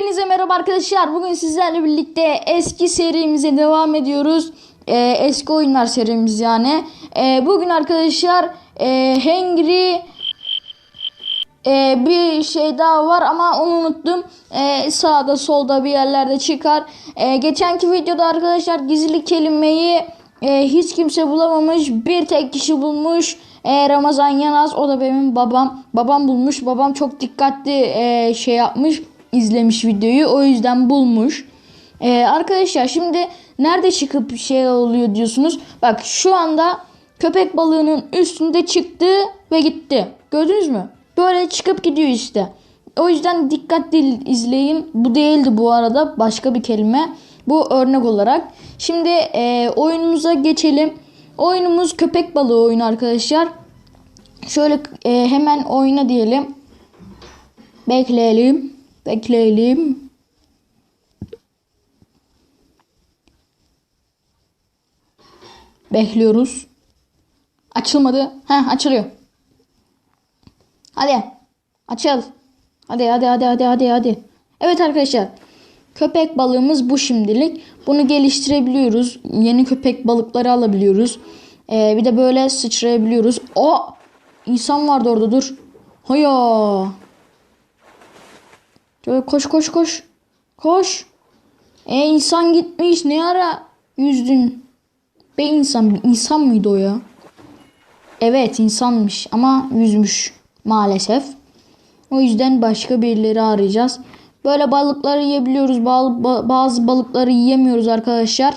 Hepinize merhaba arkadaşlar. Bugün sizlerle birlikte eski serimize devam ediyoruz. Ee, eski oyunlar serimiz yani. Ee, bugün arkadaşlar e, Hungry e, bir şey daha var ama onu unuttum. E, sağda solda bir yerlerde çıkar. E, geçenki videoda arkadaşlar gizli kelimeyi e, hiç kimse bulamamış. Bir tek kişi bulmuş. E, Ramazan Yanaz o da benim babam. Babam bulmuş. Babam çok dikkatli e, şey yapmış. İzlemiş videoyu. O yüzden bulmuş. E, arkadaşlar şimdi nerede çıkıp şey oluyor diyorsunuz. Bak şu anda köpek balığının üstünde çıktı ve gitti. Gördünüz mü? Böyle çıkıp gidiyor işte. O yüzden dikkatli izleyin. Bu değildi bu arada başka bir kelime. Bu örnek olarak. Şimdi e, oyunumuza geçelim. Oyunumuz köpek balığı oyunu arkadaşlar. Şöyle e, hemen oyna diyelim. Bekleyelim. Bekleyelim. Bekliyoruz. Açılmadı. Heh açılıyor. Hadi. Açıl. Hadi hadi hadi hadi hadi hadi. Evet arkadaşlar. Köpek balığımız bu şimdilik. Bunu geliştirebiliyoruz. Yeni köpek balıkları alabiliyoruz. Ee, bir de böyle sıçrayabiliyoruz. O insan vardı orada dur. Haya. Şöyle koş koş koş. Koş. E insan gitmiş. Ne ara yüzdün? Be insan. insan mıydı o ya? Evet insanmış ama yüzmüş maalesef. O yüzden başka birileri arayacağız. Böyle balıkları yiyebiliyoruz. Ba- ba- bazı balıkları yiyemiyoruz arkadaşlar.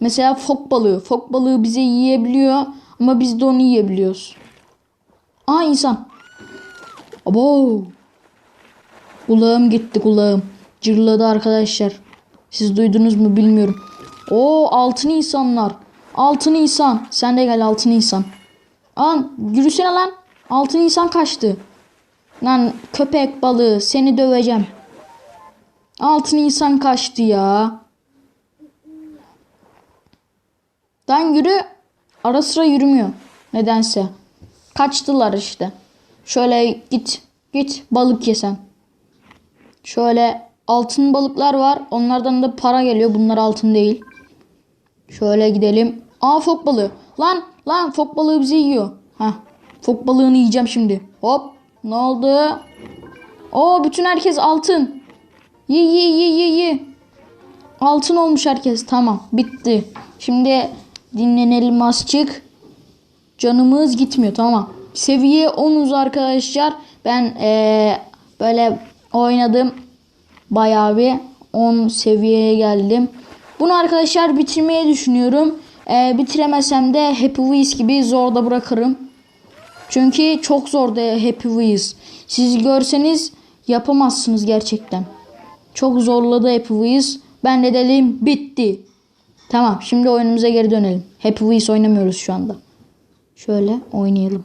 Mesela fok balığı. Fok balığı bize yiyebiliyor ama biz de onu yiyebiliyoruz. Aa insan. Abo. Kulağım gitti kulağım. Cırladı arkadaşlar. Siz duydunuz mu bilmiyorum. O altın insanlar. Altın insan. Sen de gel altın insan. An yürüsene lan. Altın insan kaçtı. Lan köpek balığı seni döveceğim. Altın insan kaçtı ya. Lan yürü. Ara sıra yürümüyor. Nedense. Kaçtılar işte. Şöyle git. Git balık yesen. Şöyle altın balıklar var. Onlardan da para geliyor. Bunlar altın değil. Şöyle gidelim. Aa fok balığı. Lan lan fok balığı bizi yiyor. Heh. Fok balığını yiyeceğim şimdi. Hop. Ne oldu? Oo bütün herkes altın. Ye ye ye ye ye. Altın olmuş herkes. Tamam. Bitti. Şimdi dinlenelim azıcık. Canımız gitmiyor. Tamam. Seviye 10'uz arkadaşlar. Ben eee, böyle oynadım. Bayağı bir 10 seviyeye geldim. Bunu arkadaşlar bitirmeyi düşünüyorum. Eee, bitiremesem de Happy Wheels gibi zorda bırakırım. Çünkü çok zor da Happy Wheels. Siz görseniz yapamazsınız gerçekten. Çok zorladı Happy Wheels. Ben de dedim bitti. Tamam şimdi oyunumuza geri dönelim. Happy Wheels oynamıyoruz şu anda. Şöyle oynayalım.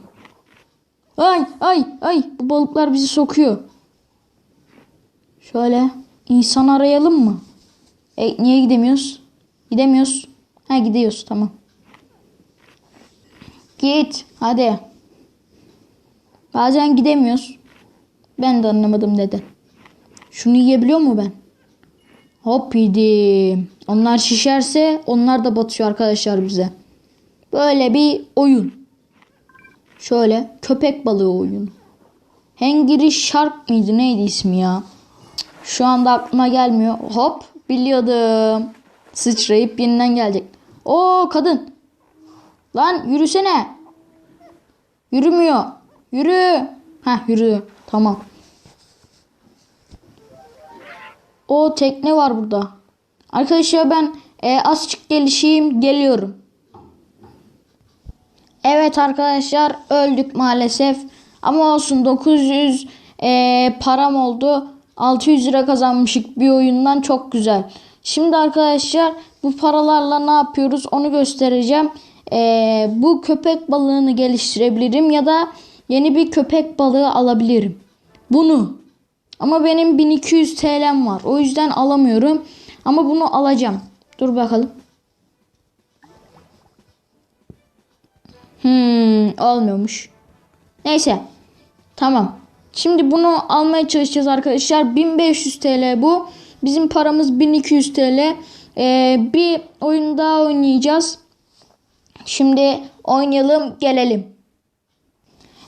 Ay ay ay bu balıklar bizi sokuyor. Şöyle insan arayalım mı? E, niye gidemiyoruz? Gidemiyoruz. Ha gidiyoruz tamam. Git hadi. Bazen gidemiyoruz. Ben de anlamadım neden. Şunu yiyebiliyor mu ben? Hop yedim. Onlar şişerse onlar da batıyor arkadaşlar bize. Böyle bir oyun. Şöyle köpek balığı oyunu. Hangry Shark mıydı neydi ismi ya? Şu anda aklıma gelmiyor. Hop biliyordum. Sıçrayıp yeniden gelecek. Oo kadın. Lan yürüsene. Yürümüyor. Yürü. Heh yürü. Tamam. O tekne var burada. Arkadaşlar ben e, azıcık gelişeyim geliyorum. Evet arkadaşlar öldük maalesef. Ama olsun 900 e, param oldu. 600 lira kazanmışık bir oyundan çok güzel. Şimdi arkadaşlar bu paralarla ne yapıyoruz onu göstereceğim. E, bu köpek balığını geliştirebilirim ya da yeni bir köpek balığı alabilirim. Bunu. Ama benim 1200 TL'm var. O yüzden alamıyorum. Ama bunu alacağım. Dur bakalım. Hmm, olmuyormuş. Neyse. Tamam. Şimdi bunu almaya çalışacağız arkadaşlar. 1500 TL bu. Bizim paramız 1200 TL. Ee, bir oyun daha oynayacağız. Şimdi oynayalım gelelim.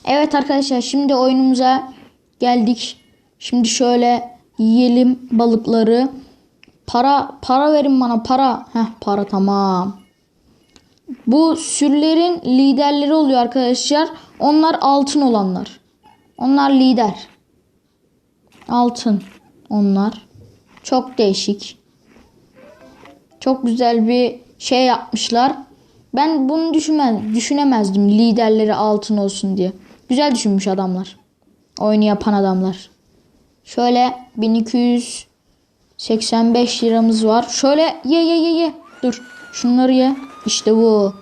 Evet arkadaşlar şimdi oyunumuza geldik. Şimdi şöyle yiyelim balıkları. Para para verin bana para. Heh para tamam. Bu sürülerin liderleri oluyor arkadaşlar. Onlar altın olanlar. Onlar lider. Altın onlar. Çok değişik. Çok güzel bir şey yapmışlar. Ben bunu düşünmez, düşünemezdim liderleri altın olsun diye. Güzel düşünmüş adamlar. Oyunu yapan adamlar. Şöyle 1285 liramız var. Şöyle ye ye ye ye. Dur. Şunları ye. İşte bu.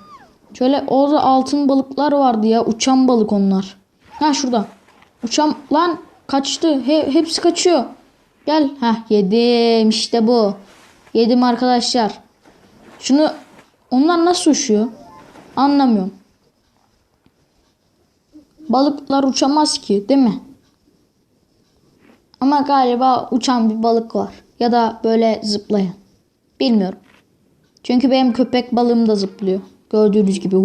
Şöyle orada altın balıklar vardı ya. Uçan balık onlar. Ha şurada. Uçan lan kaçtı. He, hepsi kaçıyor. Gel. Ha yedim. İşte bu. Yedim arkadaşlar. Şunu onlar nasıl uçuyor? Anlamıyorum. Balıklar uçamaz ki değil mi? Ama galiba uçan bir balık var. Ya da böyle zıplayan. Bilmiyorum. Çünkü benim köpek balığım da zıplıyor. Gördüğünüz gibi.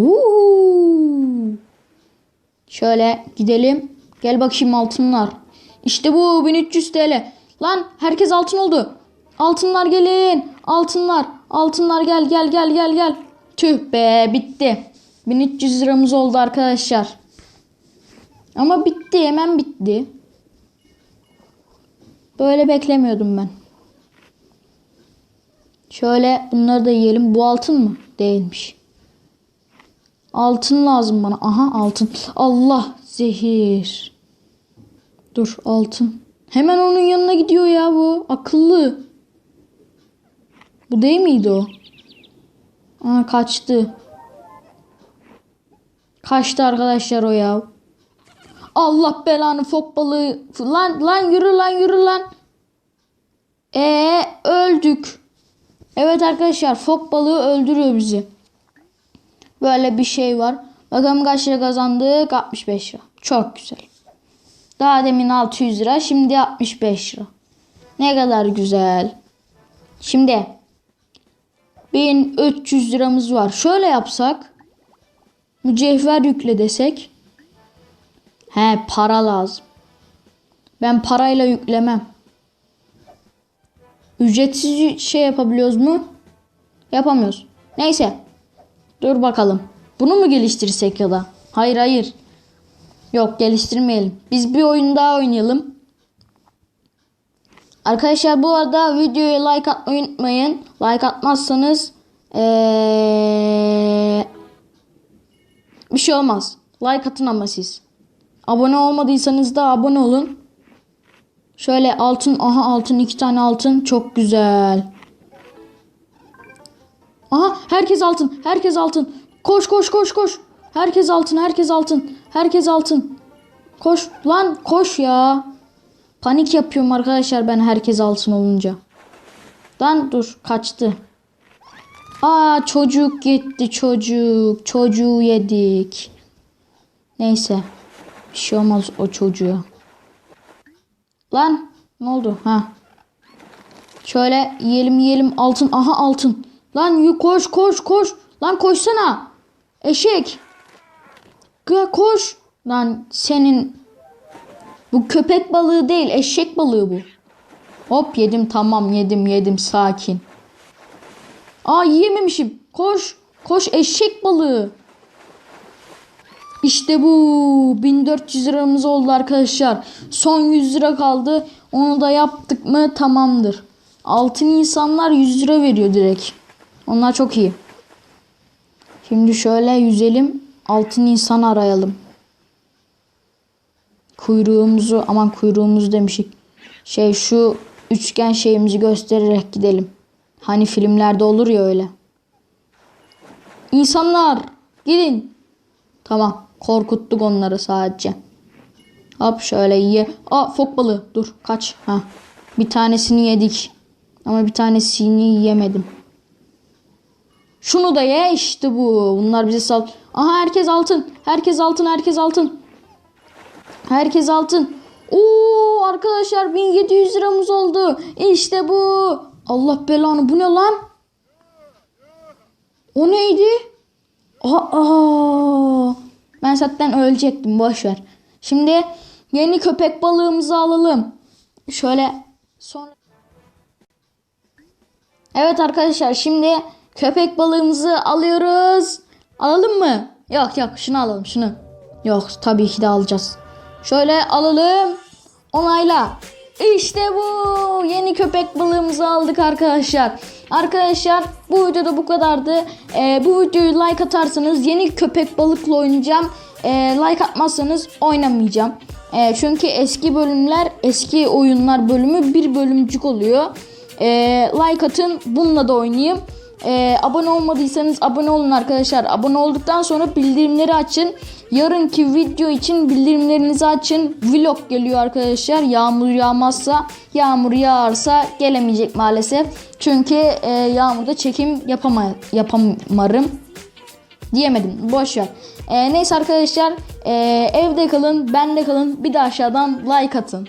Şöyle gidelim. Gel bakayım altınlar. İşte bu 1300 TL. Lan herkes altın oldu. Altınlar gelin. Altınlar. Altınlar gel gel gel gel gel. Tüh be bitti. 1300 liramız oldu arkadaşlar. Ama bitti hemen bitti. Böyle beklemiyordum ben. Şöyle bunları da yiyelim. Bu altın mı? Değilmiş. Altın lazım bana. Aha altın. Allah zehir. Dur altın. Hemen onun yanına gidiyor ya bu. Akıllı. Bu değil miydi o? Aa kaçtı. Kaçtı arkadaşlar o ya. Allah belanı fok balığı. Lan lan yürü lan yürü lan. Ee öldük. Evet arkadaşlar fok balığı öldürüyor bizi. Böyle bir şey var. Bakalım kaç lira kazandık? 65 lira. Çok güzel. Daha demin 600 lira. Şimdi 65 lira. Ne kadar güzel. Şimdi 1300 liramız var. Şöyle yapsak. Mücevher yükle desek. He para lazım. Ben parayla yüklemem. Ücretsiz şey yapabiliyoruz mu? Yapamıyoruz. Neyse. Dur bakalım. Bunu mu geliştirsek ya da? Hayır hayır. Yok geliştirmeyelim. Biz bir oyun daha oynayalım. Arkadaşlar bu arada videoya like atmayı unutmayın. Like atmazsanız ee, bir şey olmaz. Like atın ama siz. Abone olmadıysanız da abone olun. Şöyle altın. Aha altın. iki tane altın. Çok güzel. Aha herkes altın. Herkes altın. Koş koş koş koş. Herkes altın. Herkes altın. Herkes altın. Koş lan koş ya. Panik yapıyorum arkadaşlar ben herkes altın olunca. Lan dur kaçtı. Aa çocuk gitti çocuk. Çocuğu yedik. Neyse. Bir şey olmaz o çocuğa. Lan ne oldu? Ha. Şöyle yiyelim yiyelim altın. Aha altın. Lan koş koş koş. Lan koşsana. Eşek. Gı koş. Lan senin bu köpek balığı değil eşek balığı bu. Hop yedim tamam yedim yedim sakin. Aa yiyememişim. Koş. Koş eşek balığı. İşte bu 1400 liramız oldu arkadaşlar. Son 100 lira kaldı. Onu da yaptık mı tamamdır. Altın insanlar 100 lira veriyor direkt. Onlar çok iyi. Şimdi şöyle yüzelim. Altın insan arayalım. Kuyruğumuzu aman kuyruğumuzu demişik. Şey şu üçgen şeyimizi göstererek gidelim. Hani filmlerde olur ya öyle. İnsanlar gidin. Tamam. Korkuttuk onları sadece. Hop şöyle ye. Aa fok balığı. Dur kaç. Ha. Bir tanesini yedik. Ama bir tanesini yiyemedim. Şunu da ye işte bu. Bunlar bize sal. Aha herkes altın. Herkes altın. Herkes altın. Herkes altın. Oo arkadaşlar 1700 liramız oldu. İşte bu. Allah belanı bu ne lan? O neydi? Aa, ben zaten ölecektim boş ver. Şimdi yeni köpek balığımızı alalım. Şöyle sonra Evet arkadaşlar şimdi köpek balığımızı alıyoruz. Alalım mı? Yok yok şunu alalım şunu. Yok tabii ki de alacağız. Şöyle alalım. Onayla. İşte bu. Yeni köpek balığımızı aldık arkadaşlar. Arkadaşlar bu videoda bu kadardı. Ee, bu videoyu like atarsanız yeni köpek balıkla oynayacağım. Ee, like atmazsanız oynamayacağım. Ee, çünkü eski bölümler eski oyunlar bölümü bir bölümcük oluyor. Ee, like atın bununla da oynayayım. Ee, abone olmadıysanız abone olun arkadaşlar. Abone olduktan sonra bildirimleri açın. Yarınki video için bildirimlerinizi açın. Vlog geliyor arkadaşlar. Yağmur yağmazsa, yağmur yağarsa gelemeyecek maalesef. Çünkü e, yağmurda çekim yapama, yapamarım diyemedim. Boş ver. Ee, neyse arkadaşlar e, evde kalın, bende kalın. Bir de aşağıdan like atın.